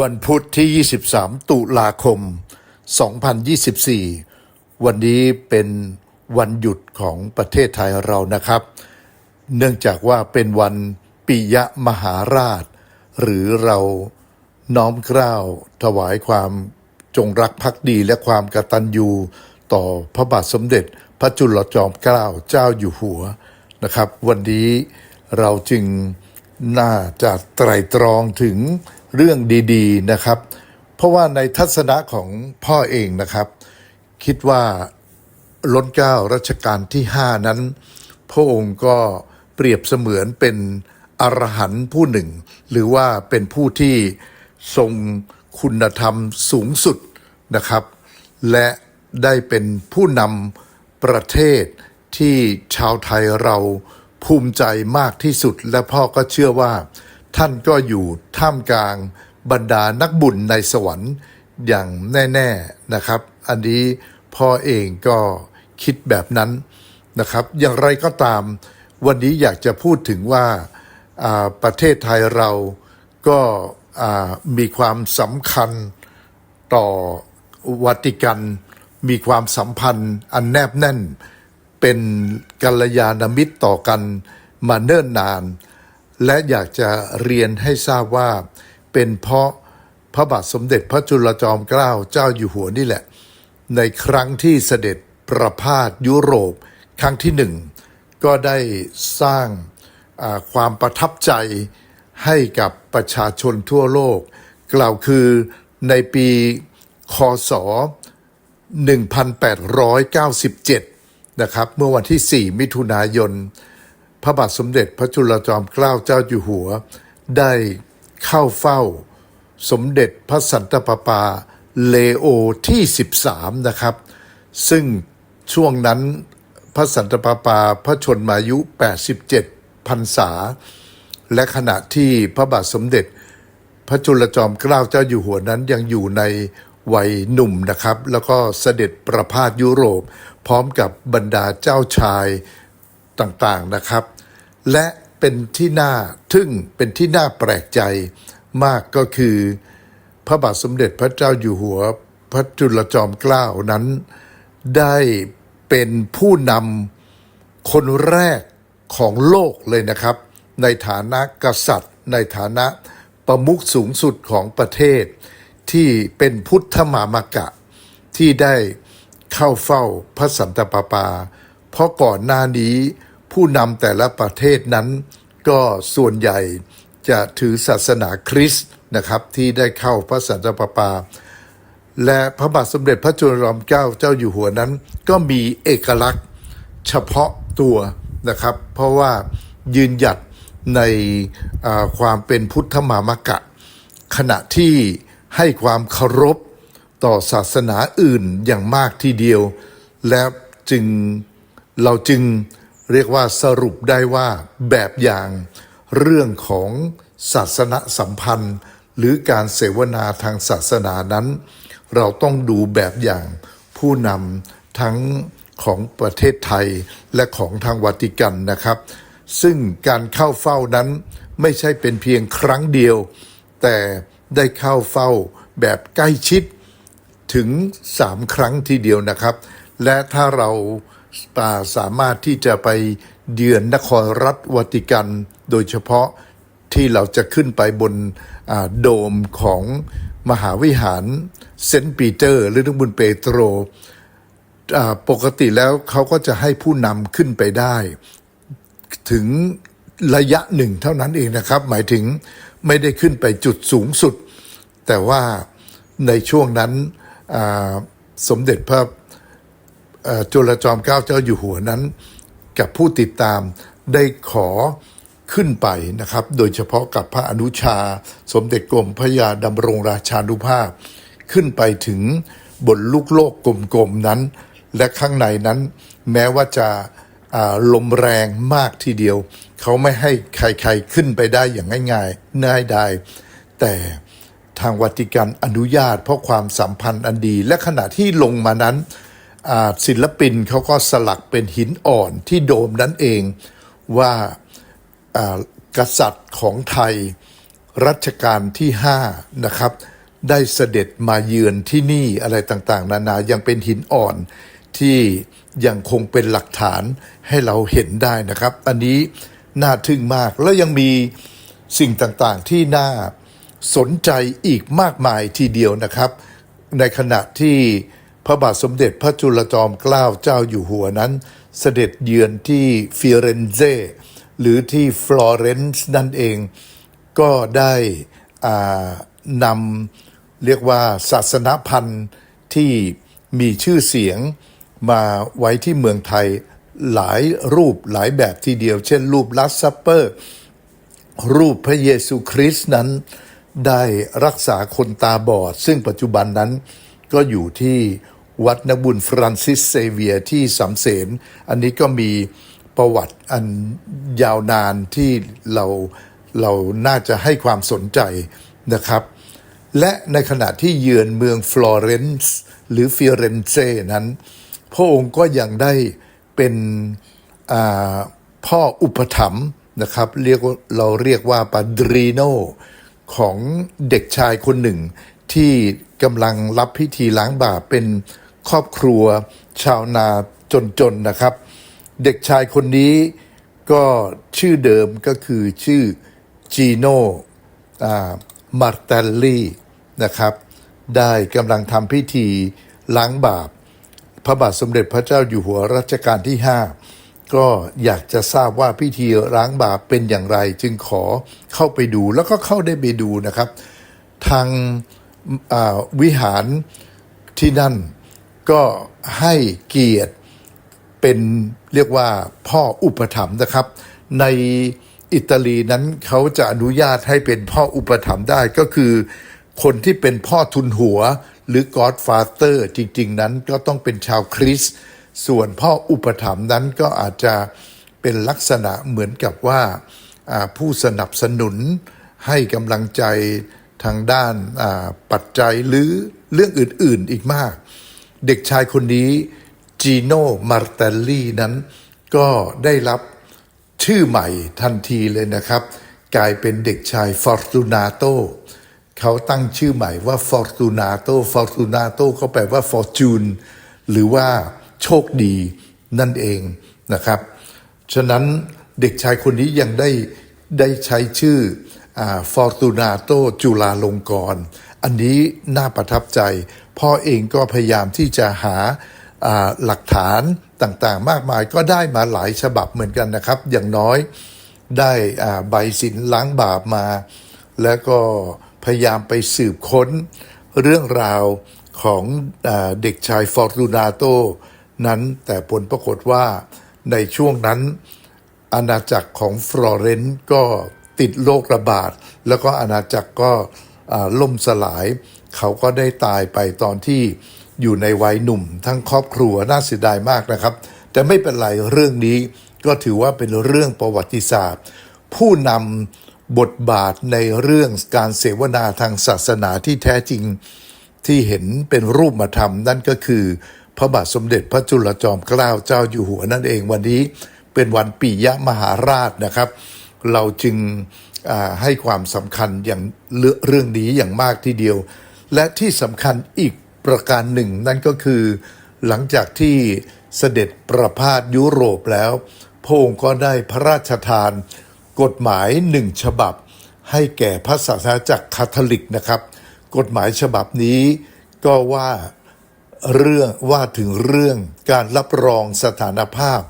วันพุธที่ 23 ตุลาคม 2024 วันนี้เป็นวันหยุดของประเทศไทยเรานะครับ เนื่องจากว่าเป็นวันปิยมหาราช หรือเราน้อมเกล้าวถวายความจงรักภักดีและความกตัญญูต่อพระบาทสมเด็จ พระจุลจอมเกล้าเจ้าอยู่หัวนะครับ วันนี้เราจึงน่าจะไตรตรองถึง เรื่องดีๆนะครับ เพราะว่าในทัศนะของพ่อเองนะครับ คิดว่าล้นเก้ารัชกาลที่ห้านั้น พระองค์ก็เปรียบเสมือนเป็นอรหันต์ผู้หนึ่ง หรือว่าเป็นผู้ที่ทรงคุณธรรมสูงสุดนะครับ และได้เป็นผู้นำประเทศที่ชาวไทยเราภูมิใจมากที่สุด และพ่อก็เชื่อว่า ท่านก็อยู่ท่ามกลางบรรดานักบุญในสวรรค์อย่างแน่ๆนะครับ อันนี้พ่อเองก็คิดแบบนั้นนะครับ อย่างไรก็ตาม วันนี้อยากจะพูดถึงว่าประเทศไทยเราก็มีความสำคัญต่อวัติกัน มีความสัมพันธ์อันแนบแน่น เป็นกัลยาณมิตรต่อกันมาเนิ่นนาน และอยากจะเรียนให้ทราบว่า เป็นเพราะพระบาทสมเด็จพระจุลจอมเกล้าเจ้าอยู่หัวนี่แหละ ในครั้งที่เสด็จประพาสยุโรปครั้งที่หนึ่งก็ได้สร้างความประทับใจให้กับประชาชนทั่วโลก กล่าวคือในปีคศ 1897 นะครับ เมื่อวันที่ 4 มิถุนายน พระบาทสมเด็จพระจุลจอมเกล้าเจ้าอยู่หัว ได้เข้าเฝ้า สมเด็จพระสันตะปาปาเลโอที่ 13 นะครับ ซึ่งช่วงนั้นพระสันตะปาปาพระชนมายุ 87พรรษา และขณะที่พระบาทสมเด็จ พระจุลจอมเกล้าเจ้าอยู่หัวนั้นยังอยู่ในวัยหนุ่มนะครับ แล้วก็เสด็จประพาสยุโรป พร้อมกับบรรดาเจ้าชายต่างๆนะครับ และเป็นที่น่าทึ่งเป็นที่น่าแปลกใจมากก็คือ พระบาทสมเด็จพระเจ้าอยู่หัว พระจุลจอมเกล้านั้น ได้เป็นผู้นำคนแรกของโลกเลยนะครับ ในฐานะกษัตริย์ ในฐานะประมุขสูงสุดของประเทศ ที่เป็นพุทธมามกะ ที่ได้เข้าเฝ้าพระสันตะปาปา เพราะก่อนหน้านี้ ผู้นำแต่ละประเทศนั้น ก็ส่วนใหญ่จะถือศาสนาคริสต์นะครับที่ได้เข้าพระสันตะปาปา และพระบาทสมเด็จพระจุลจอมเกล้าเจ้าอยู่หัวนั้น ก็มีเอกลักษณ์เฉพาะตัวนะครับ เพราะว่ายืนหยัดในความเป็นพุทธมามกะ ขณะที่ให้ความเคารพต่อศาสนาอื่นอย่างมากทีเดียว และจึงเราจึง เรียกว่าสรุปได้ว่าแบบอย่างเรื่องของศาสนสัมพันธ์ หรือการเสวนาทางศาสนานั้น เราต้องดูแบบอย่างผู้นำทั้งของประเทศไทยและของทางวัติกันนะครับ ซึ่งการเข้าเฝ้านั้นไม่ใช่เป็นเพียงครั้งเดียว แต่ได้เข้าเฝ้าแบบใกล้ชิดถึงสามครั้งทีเดียวนะครับ และถ้าเรา สามารถที่จะไปเยือนนครรัฐวาติกัน โดยเฉพาะที่เราจะขึ้นไปบนโดมของมหาวิหารเซนต์ปีเตอร์ หรือบุญเปโตรปกติแล้วเขาก็จะให้ผู้นำขึ้นไปได้ ถึงระยะหนึ่งเท่านั้นเองนะครับ หมายถึงไม่ได้ขึ้นไปจุดสูงสุด แต่ว่าในช่วงนั้นสมเด็จพระ จุลจอมเกล้าเจ้าอยู่หัวนั้น กับผู้ติดตามได้ขอขึ้นไปนะครับ โดยเฉพาะกับพระอนุชา สมเด็จกรมพระยาดำรงราชานุภาพ ขึ้นไปถึงบนลูกโลกกลมๆนั้น และข้างในนั้น แม้ว่าจะาลมแรงมากทีเดียว เขาไม่ให้ใครๆขึ้นไปได้อย่างง่ายๆง่ายได้แต่ทางวัติกันอนุญาตเพราะความสัมพันธ์อันดี และขณะที่ลงมานั้น ศิลปินเขาก็สลักเป็นหินอ่อนที่โดมนั้นเองว่าอ่ากษัตริย์ของไทยรัชกาลที่5นะครับได้เสด็จมาเยือนที่นี่อะไรต่างๆ นานายังเป็นหินอ่อนที่ยังคงเป็นหลักฐานให้เราเห็นได้นะครับ อันนี้น่าทึ่งมากแล้วยังมีสิ่งต่างๆที่น่าสนใจอีกมากมายทีเดียวนะครับ ในขณะที่ พระบาทสมเด็จพระจุลจอมเกล้าเจ้าอยู่หัวนั้น เสด็จเยือนที่ฟิเรนเซหรือที่ฟลอเรนซ์นั่นเอง ก็ได้นำเรียกว่าศาสนพันธ์ที่มีชื่อเสียงมาไว้ที่เมืองไทยหลายรูปหลายแบบทีเดียว เช่นรูปลัสซัปเปอร์ รูปพระเยซูคริสต์นั้นได้รักษาคนตาบอด ซึ่งปัจจุบันนั้นก็อยู่ที่ วัดนบุญฟรานซิสเซเวียที่สำเสนอันนี้ก็มีประวัติอันยาวนานที่เราเราน่าจะให้ความสนใจนะครับ และในขณะที่เยือนเมืองฟลอเรนซ์หรือฟิเรนเซนั้น พระองค์ก็ยังได้เป็นพ่ออุปถัมภ์นะครับเรียกว่าเราเรียกว่าปาดรีโนของเด็กชายคนหนึ่งที่กำลังรับพิธีล้างบาปเป็น ครอบครัวชาวนาจนๆนะครับ เด็กชายคนนี้ก็ชื่อเดิมก็คือชื่อจีโน่มาร์ตลลีนะครับ ได้กำลังทำพิธีล้างบาป พระบาทสมเด็จพระเจ้าอยู่หัวรัชกาลที่ 5 ก็อยากจะทราบว่าพิธีล้างบาปเป็นอย่างไร จึงขอเข้าไปดูแล้วก็เข้าได้ไปดูนะครับ ทางวิหารที่นั่น ก็ให้เกียรติเป็นเรียกว่าพ่ออุปถัมภ์นะครับ ในอิตาลีนั้นเขาจะอนุญาตให้เป็นพ่ออุปถัมภ์ได้ก็คือคนที่เป็นพ่อทุนหัวหรือ Godfather จริง ๆ นั้นก็ต้องเป็นชาวคริสต์ส่วนพ่ออุปถัมภ์นั้นก็อาจจะเป็นลักษณะเหมือนกับว่าผู้สนับสนุนให้กำลังใจทางด้านปัจจัยหรือเรื่องอื่น ๆ อีกมาก เด็กชายคนนี้จีโน่มาร์เตลลี่นั้นก็ได้รับชื่อใหม่ทันทีเลยนะครับ กลายเป็นเด็กชายฟอร์ตูนาโตเขาตั้งชื่อใหม่ว่าฟอร์ตูนาโตฟอร์ตูนาโตก็แปลว่าฟอร์จูนหรือว่าโชคดีนั่นเองนะครับ ฉะนั้นเด็กชายคนนี้ยังได้ได้ใช้ชื่อฟอร์ตูนาโตจุลาลงกรณ์อันนี้น่าประทับใจ พ่อเองก็พยายามที่จะหาหลักฐานต่างๆ มากมายก็ได้มาหลายฉบับเหมือนกันนะครับ อย่างน้อยได้ใบสินล้างบาปมา แล้วก็พยายามไปสืบค้นเรื่องราวของอเด็กชายฟอร์ตูนาโตนั้นแต่ผลปรากฏว่าในช่วงนั้น อาณาจักรของฟลอเรนซ์ก็ติดโรคระบาด แล้วก็อาณาจักรก็ล่มสลาย เขาก็ได้ตายไปตอนที่อยู่ในวัยหนุ่ม ทั้งครอบครัวน่าเสียดายมากนะครับ แต่ไม่เป็นไรเรื่องนี้ก็ถือว่าเป็นเรื่องประวัติศาสตร์ ผู้นำบทบาทในเรื่องการเสวนาทางศาสนาที่แท้จริงที่เห็นเป็นรูปธรรมนั่นก็คือ พระบาทสมเด็จพระจุลจอมเกล้าเจ้าอยู่หัวนั่นเองวันนี้เป็นวันปียมหาราชนะครับ เราจึงให้ความสำคัญอย่างเรื่องเรื่องนี้อย่างมากทีเดียว และที่สำคัญอีกประการหนึ่ง นั่นก็คือหลังจากที่เสด็จประพาสยุโรปแล้วพระองค์ก็ได้พระราชทาน กฎหมายหนึ่งฉบับ ให้แก่พระศาสนาจักรคาทอลิกนะครับ กฎหมายฉบับนี้ก็ว่าเรื่องว่าถึงเรื่องการรับรองสถานภาพ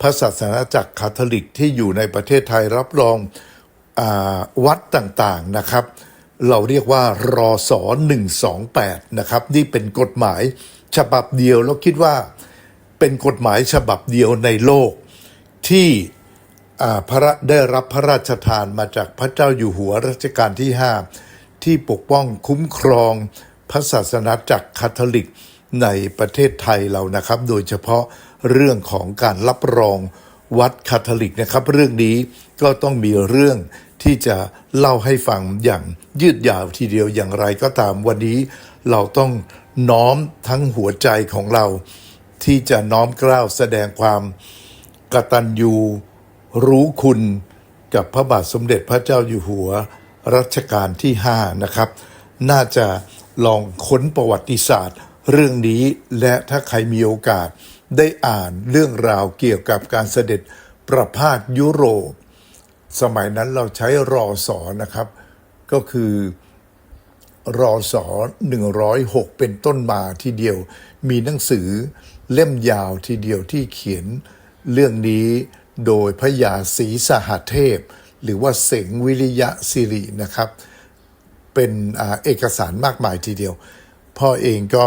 พระศาสนาจักรคาทอลิกที่อยู่ในประเทศไทยรับรองอวัดต่างๆนะครับ เราเรียกว่ารอสอ128 นะครับ นี่เป็นกฎหมายฉบับเดียวแล้วคิดว่าเป็นกฎหมายฉบับเดียวในโลก ที่พระได้รับพระราชทานมาจากพระเจ้าอยู่หัวรัชกาลที่ 5 ที่ปกป้องคุ้มครองพระศาสนาจักคาทอลิกในประเทศไทยเรานะครับ โดยเฉพาะเรื่องของการรับรองวัดคาทอลิกนะครับ เรื่องนี้ก็ต้องมีเรื่อง ที่จะเล่าให้ฟังอย่างยืดยาวทีเดียวอย่างไรก็ตามวันนี้ เราต้องน้อมทั้งหัวใจของเรา ที่จะน้อมกล้าวแสดงความกตัญญูรู้คุณกับพระบาทสมเด็จพระเจ้าอยู่หัวรัชกาลที่5นะครับ น่าจะลองค้นประวัติศาสตร์ เรื่องนี้และถ้าใครมีโอกาสได้อ่านเรื่องราวเกี่ยวกับการเสด็จประพาสยุโรป สมัยนั้นเราใช้รอสอนะครับ ก็คือรอสอ106 เป็นต้นมาทีเดียว มีหนังสือเล่มยาวทีเดียวที่เขียนเรื่องนี้โดยพระยาศรีสหเทพ หรือว่าเสงวิริยะสิรินะครับ เป็นอเอกสารมากมายทีเดียว พ่อเองก็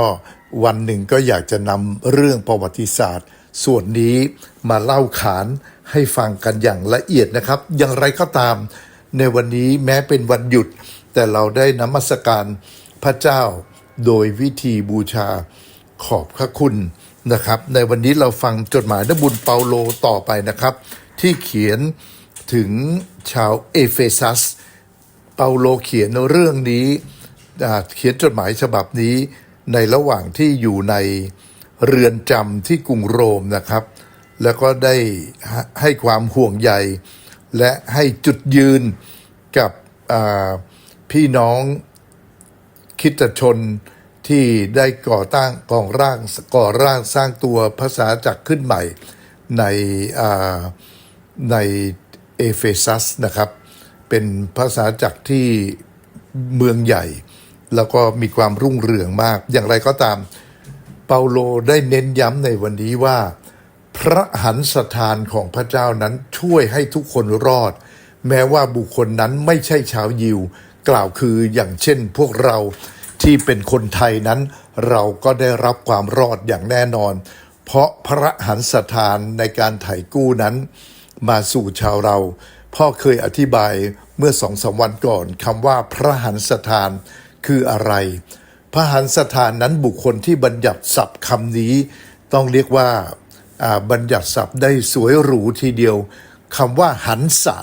วันหนึ่งก็อยากจะนำเรื่องประวัติศาสตร์ ส่วนนี้มาเล่าขานให้ฟังกันอย่างละเอียดนะครับ อย่างไรก็ตาม ในวันนี้แม้เป็นวันหยุด แต่เราได้นมัสการพระเจ้าโดยวิธีบูชาขอบพระคุณนะครับ ในวันนี้เราฟังจดหมายนบุญเปาโลต่อไปนะครับ ที่เขียนถึงชาวเอเฟซัส เปาโลเขียนเรื่องนี้เขียนจดหมายฉบับนี้ในระหว่างที่อยู่ใน เรือนจำที่กรุงโรมนะครับ แล้วก็ได้ให้ความห่วงใย และให้จุดยืนกับพี่น้องคิดชนที่ได้ก่อตั้งกองร่างก่อร่างสร้างตัวภาษาจักรขึ้นใหม่ในในเอเฟซัสนะครับ เป็นภาษาจักรที่เมืองใหญ่ แล้วก็มีความรุ่งเรืองมากอย่างไรก็ตาม เปาโลได้เน้นย้ำในวันนี้ว่า พระหันสถานของพระเจ้านั้นช่วยให้ทุกคนรอด แม้ว่าบุคคลนั้นไม่ใช่ชาวยิว กล่าวคืออย่างเช่นพวกเราที่เป็นคนไทยนั้น เราก็ได้รับความรอดอย่างแน่นอน เพราะพระหันสถานในการไถ่กู้นั้น มาสู่ชาวเรา พ่อเคยอธิบายเมื่อสองสามวันก่อนคำว่าพระหันสถานคืออะไร พระหันสถานนั้นบุคคลที่บัญญัติศัพท์คำนี้ ต้องเรียกว่าบัญญัติศัพท์ได้สวยหรูทีเดียวคำว่าหันสะ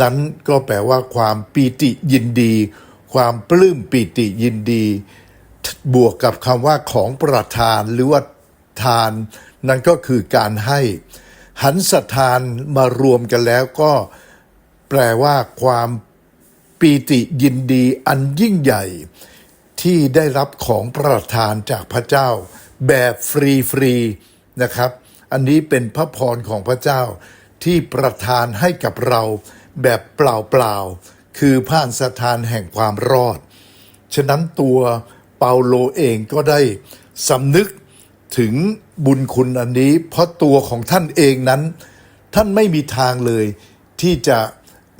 นั้นก็แปลว่าความปีติยินดี ความปลื้มปีติยินดี บวกกับคำว่าของประทานหรือว่าทาน นั่นก็คือการให้ หันสทานมารวมกันแล้วก็แปลว่าความปีติยินดีอันยิ่งใหญ่ ที่ได้รับของประทานจากพระเจ้า แบบฟรีๆนะครับ อันนี้เป็นพระพรของพระเจ้าที่ประทานให้กับเราแบบเปล่าๆ คือผ่านสถานแห่งความรอด ฉะนั้นตัวเปาโลเองก็ได้สำนึกถึงบุญคุณอันนี้ เพราะตัวของท่านเองนั้น ท่านไม่มีทางเลย ที่จะ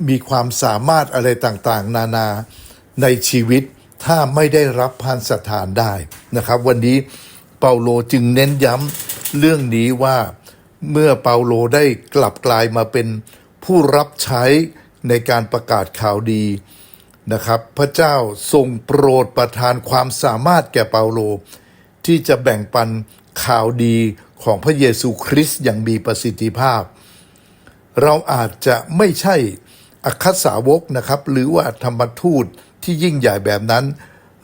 มีความสามารถอะไรต่างๆ นานาในชีวิต ถ้าไม่ได้รับพานสถานได้นะครับ วันนี้เปาโลจึงเน้นย้ำเรื่องนี้ว่าเมื่อเปาโลได้กลับกลายมาเป็นผู้รับใช้ในการประกาศข่าวดีนะครับ พระเจ้าทรงโปรดประทานความสามารถแก่เปาโล ที่จะแบ่งปันข่าวดีของพระเยซูคริสต์อย่างมีประสิทธิภาพ เราอาจจะไม่ใช่อัคสาวกนะครับ หรือว่าธรรมทูต ที่ยิ่งใหญ่แบบนั้น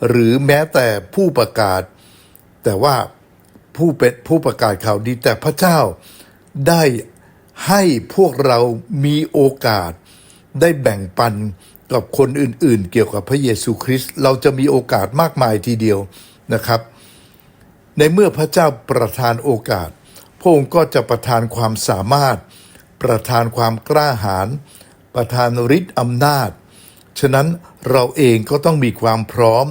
หรือแม้แต่ผู้ประกาศ แต่ว่าผู้เป็นผู้ประกาศข่าวดีแต่พระเจ้าได้ให้พวกเรามีโอกาส ได้แบ่งปันกับคนอื่นๆ เกี่ยวกับพระเยซูคริสต์เราจะมีโอกาสมากมายทีเดียวนะครับ ในเมื่อพระเจ้าประทานโอกาส พระองค์ก็จะประทานความสามารถ ประทานความกล้าหาญประทานฤทธิ์อำนาจ ฉะนั้นเราเองก็ต้องมีความพร้อม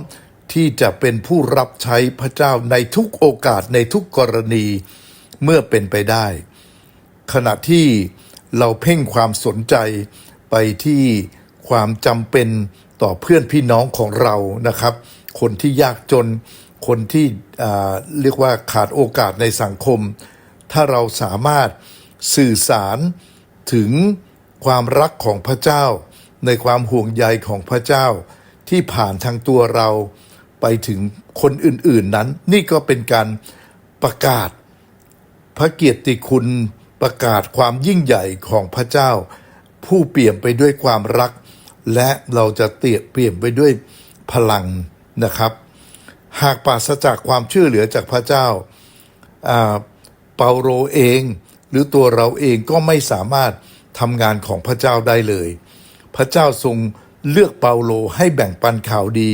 ที่จะเป็นผู้รับใช้พระเจ้าในทุกโอกาสในทุกกรณีเมื่อเป็นไปได้ ขณะที่เราเพ่งความสนใจไปที่ความจำเป็นต่อเพื่อนพี่น้องของเรานะครับ คนที่ยากจนคนที่เรียกว่าขาดโอกาสในสังคม ถ้าเราสามารถสื่อสารถึงความรักของพระเจ้า ในความห่วงใยของพระเจ้า ที่ผ่านทางตัวเราไปถึงคนอื่นๆนั้น นี่ก็เป็นการประกาศ พระเกียรติคุณประกาศความยิ่งใหญ่ของพระเจ้า ผู้เปี่ยมไปด้วยความรัก และเราจะเตียเปี่ยมไปด้วยพลังนะครับ หากปราศจากความช่วยเหลือจากพระเจ้าอ่าเปาโลเอง หรือตัวเราเองก็ไม่สามารถทำงานของพระเจ้าได้เลย พระเจ้าทรงเลือกเปาโลให้แบ่งปันข่าวดี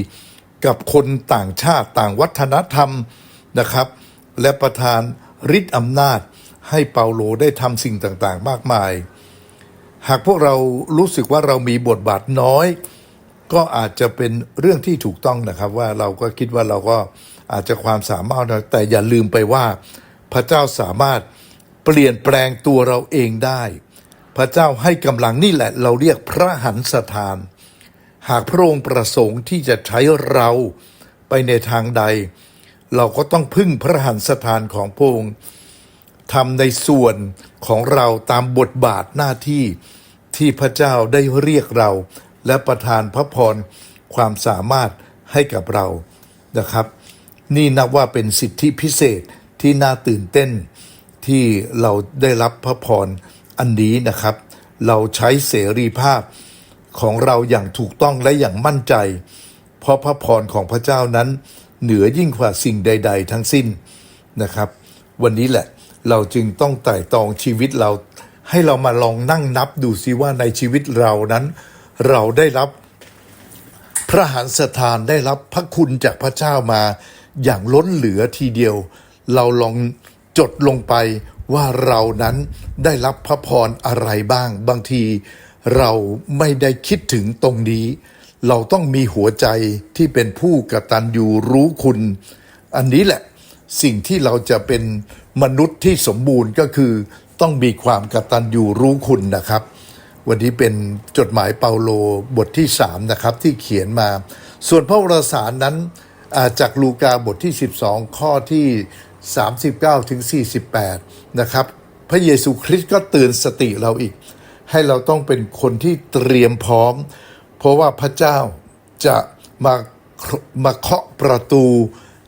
กับคนต่างชาติต่างวัฒนธรรมนะครับ และประทานฤทธิ์อำนาจให้เปาโลได้ทำสิ่งต่างๆ มากมาย หากพวกเรารู้สึกว่าเรามีบทบาทน้อย ก็อาจจะเป็นเรื่องที่ถูกต้องนะครับว่าเราก็คิดว่าเราก็อาจจะความสามารถน้อยแต่อย่าลืมไปว่า พระเจ้าสามารถเปลี่ยนแปลงตัวเราเองได้ พระเจ้าให้กำลังนี่แหละเราเรียกพระหันสถาน หากพระองค์ประสงค์ที่จะใช้เราไปในทางใด เราก็ต้องพึ่งพระหันสถานของพระองค์ทำในส่วนของเราตามบทบาทหน้าที่ที่พระเจ้าได้เรียกเรา และประทานพระพรความสามารถให้กับเรานะครับ นี่นับว่าเป็นสิทธิพิเศษที่น่าตื่นเต้นที่เราได้รับพระพร อันนี้นะครับ เราใช้เสรีภาพของเราอย่างถูกต้องและอย่างมั่นใจ เพราะพระพรของพระเจ้านั้น เหนือยิ่งกว่าสิ่งใด ๆ ทั้งสิ้นนะครับ วันนี้แหละเราจึงต้องไต่ตองชีวิตเรา ให้เรามาลองนั่งนับดูซิว่าในชีวิตเรานั้น เราได้รับพระหฤทันสถานได้รับพระคุณจากพระเจ้ามาอย่างล้นเหลือทีเดียว เราลองจดลงไป ว่าเรานั้นได้รับพระพรอะไรบ้าง บางทีเราไม่ได้คิดถึงตรงนี้ เราต้องมีหัวใจที่เป็นผู้กตัญญูรู้คุณ อันนี้แหละสิ่งที่เราจะเป็นมนุษย์ที่สมบูรณ์ก็คือต้องมีความกตัญญูรู้คุณนะครับ วันนี้เป็นจดหมายเปาโลบทที่3นะครับที่เขียนมา ส่วนพระวรสารนั้นจากลูกาบทที่ 12 ข้อที่ 39ถึง48 นะครับ พระเยซูคริสต์ก็เตือนสติเราอีก ให้เราต้องเป็นคนที่เตรียมพร้อม เพราะว่าพระเจ้าจะมามาเคาะประตู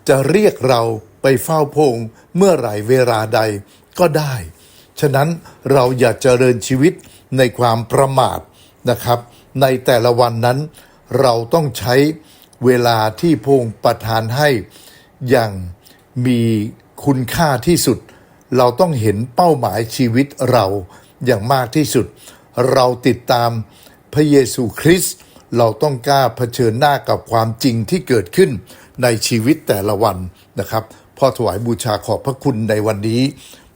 จะเรียกเราไปเฝ้าพงเมื่อไหร่เวลาใดก็ได้ ฉะนั้นเราอย่าเจริญชีวิตในความประมาทนะครับ ในแต่ละวันนั้น เราต้องใช้เวลาที่พงประทานให้อย่างมี คุณค่าที่สุด เราต้องเห็นเป้าหมายชีวิตเราอย่างมากที่สุด เราติดตามพระเยซูคริสต์เราต้องกล้าเผชิญหน้ากับความจริงที่เกิดขึ้นในชีวิตแต่ละวันนะครับพ่อถวายบูชาขอบพระคุณในวันนี้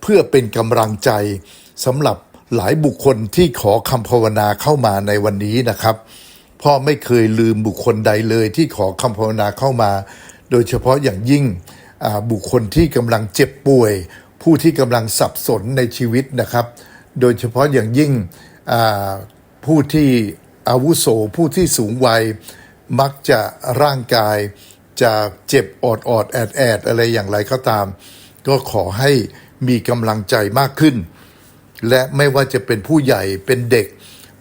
เพื่อเป็นกำลังใจสำหรับหลายบุคคลที่ขอคำภาวนาเข้ามาในวันนี้นะครับ พ่อไม่เคยลืมบุคคลใดเลยที่ขอคำภาวนาเข้ามา โดยเฉพาะอย่างยิ่ง บุคคลที่กำลังเจ็บป่วย ผู้ที่กำลังสับสนในชีวิตนะครับ โดยเฉพาะอย่างยิ่งผู้ที่อาวุโสผู้ที่สูงวัย มักจะร่างกายจะเจ็บอดอดแอดแอดอะไรอย่างไรก็ตาม ก็ขอให้มีกำลังใจมากขึ้น และไม่ว่าจะเป็นผู้ใหญ่เป็นเด็ก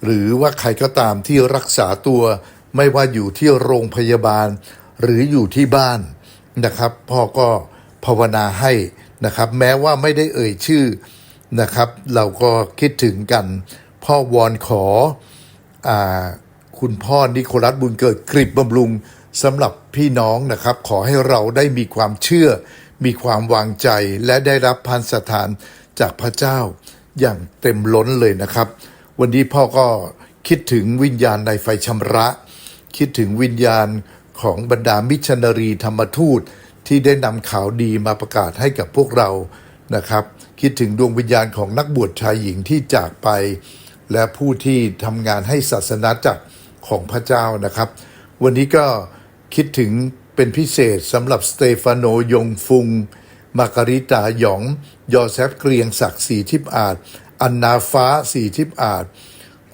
หรือว่าใครก็ตามที่รักษาตัว ไม่ว่าอยู่ที่โรงพยาบาล หรืออยู่ที่บ้าน นะครับ พ่อก็ภาวนาให้นะครับ แม้ว่าไม่ได้เอ่ยชื่อนะครับ เราก็คิดถึงกัน พ่อวอนขออคุณพ่อนิโคลัสบุญเกิดกริบบำรุงสำหรับพี่น้องนะครับ ขอให้เราได้มีความเชื่อ มีความวางใจและได้รับพันสถานจากพระเจ้าอย่างเต็มล้นเลยนะครับ วันนี้พ่อก็คิดถึงวิญญาณในไฟชำระ คิดถึงวิญญาณ ของบรรดามิชนารีธรรมทูตที่ได้นำข่าวดีมาประกาศให้กับพวกเรานะครับ คิดถึงดวงวิญญาณของนักบวชชายหญิงที่จากไป และผู้ที่ทำงานให้ศาสนาจักรของพระเจ้านะครับ วันนี้ก็คิดถึงเป็นพิเศษสำหรับสเตฟานโนยงฟุง มาการิตาหยอง ยอแซฟเกรียงศักดิ์สีทิพอาจ อันนาฟ้าสีทิพอาจ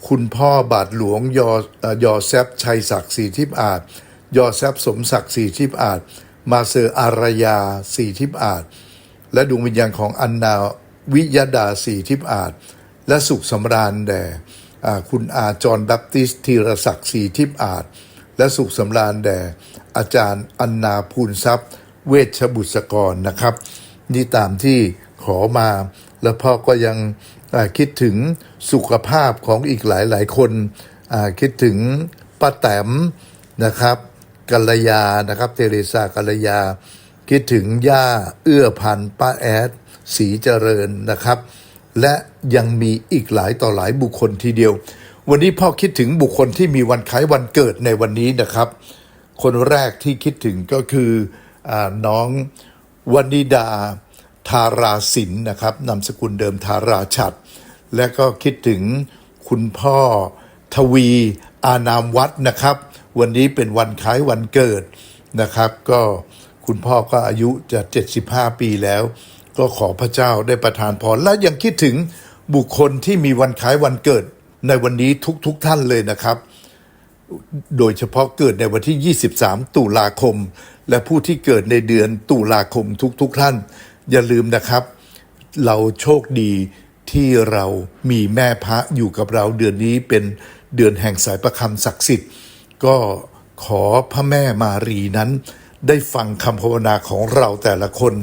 คุณพ่อบาทหลวงยอยอแซฟชัยศักดิ์สีทิพอาจ ยอแซฟสมศักดิ์สีทิพย์อาจ มาเซอร์อารยาสีทิพย์อาจ และดวงวิญญาณของอันนาวิยดาสีทิพย์อาจ และสุขสำราญแด่คุณอาจรแบปติสต์ธีรศักดิ์สีทิพย์อาจ และสุขสำราญแด่อาจารย์อันนาภูนทรัพย์ เวชบุษกรนะครับ นี่ตามที่ขอมา แล้วพ่อก็ยังคิดถึงสุขภาพของอีกหลายหลายๆคนคิดถึงป้าแตมนะครับ กัลยานะครับ เทเรซากัลยา คิดถึงย่าเอื้อพันป้าแอดสีเจริญนะครับ และยังมีอีกหลายต่อหลายบุคคลทีเดียว วันนี้พ่อคิดถึงบุคคลที่มีวันคล้ายวันเกิดในวันนี้นะครับ คนแรกที่คิดถึงก็คืออน้องวนิดาทาราสินนะครับนามสกุลเดิมทาราชัด และก็คิดถึงคุณพ่อทวีอานามวัดนะครับ วันนี้เป็นวันคล้ายวันเกิดนะครับ ก็คุณพ่อก็อายุจะ 75 ปีแล้ว ก็ขอพระเจ้าได้ประทานพรและยังคิดถึงบุคคลที่มีวันคล้ายวันเกิด ในวันนี้ทุกๆทท่านเลยนะครับ โดยเฉพาะเกิดในวันที่ 23 ตุลาคม และผู้ที่เกิดในเดือนตุลาคมทุกๆทท่าน อย่าลืมนะครับ เราโชคดีที่เรามีแม่พระอยู่กับเราเดือนนี้เป็นเดือนแห่งสายประคำศักดิ์สิทธิ์ ก็ขอพระแม่มารีนั้น ได้ฟังคำภาวนาของเราแต่ละคน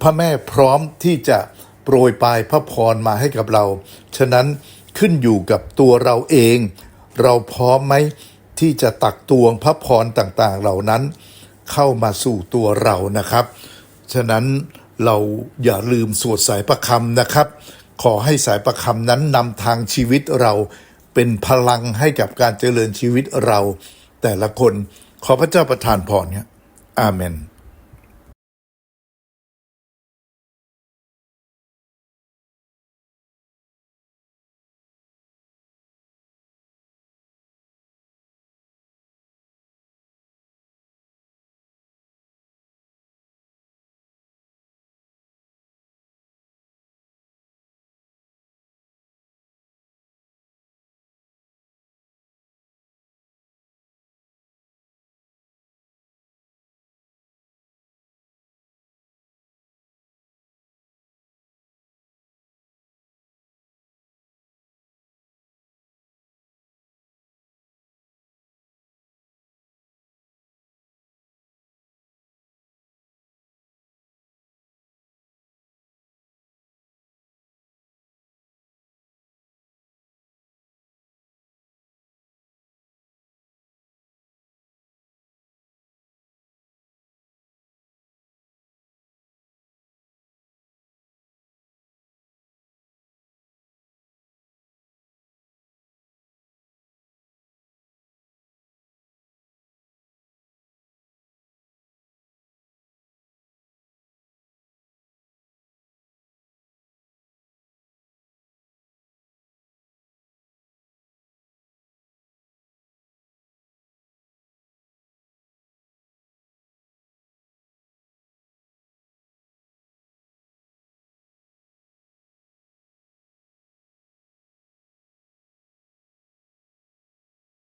พระแม่พร้อมที่จะโปรยปลายพระพรมาให้กับเรา ฉะนั้นขึ้นอยู่กับตัวเราเอง เราพร้อมไหมที่จะตักตวงพระพรต่างๆเหล่านั้น เข้ามาสู่ตัวเรานะครับ ฉะนั้นเราอย่าลืมสวดสายประคำนะครับ ขอให้สายประคำนั้นนำทางชีวิตเรา เป็นพลังให้กับการเจริญชีวิตเรา แต่ละคนขอพระเจ้าประทานพรเนี่ยอาเมน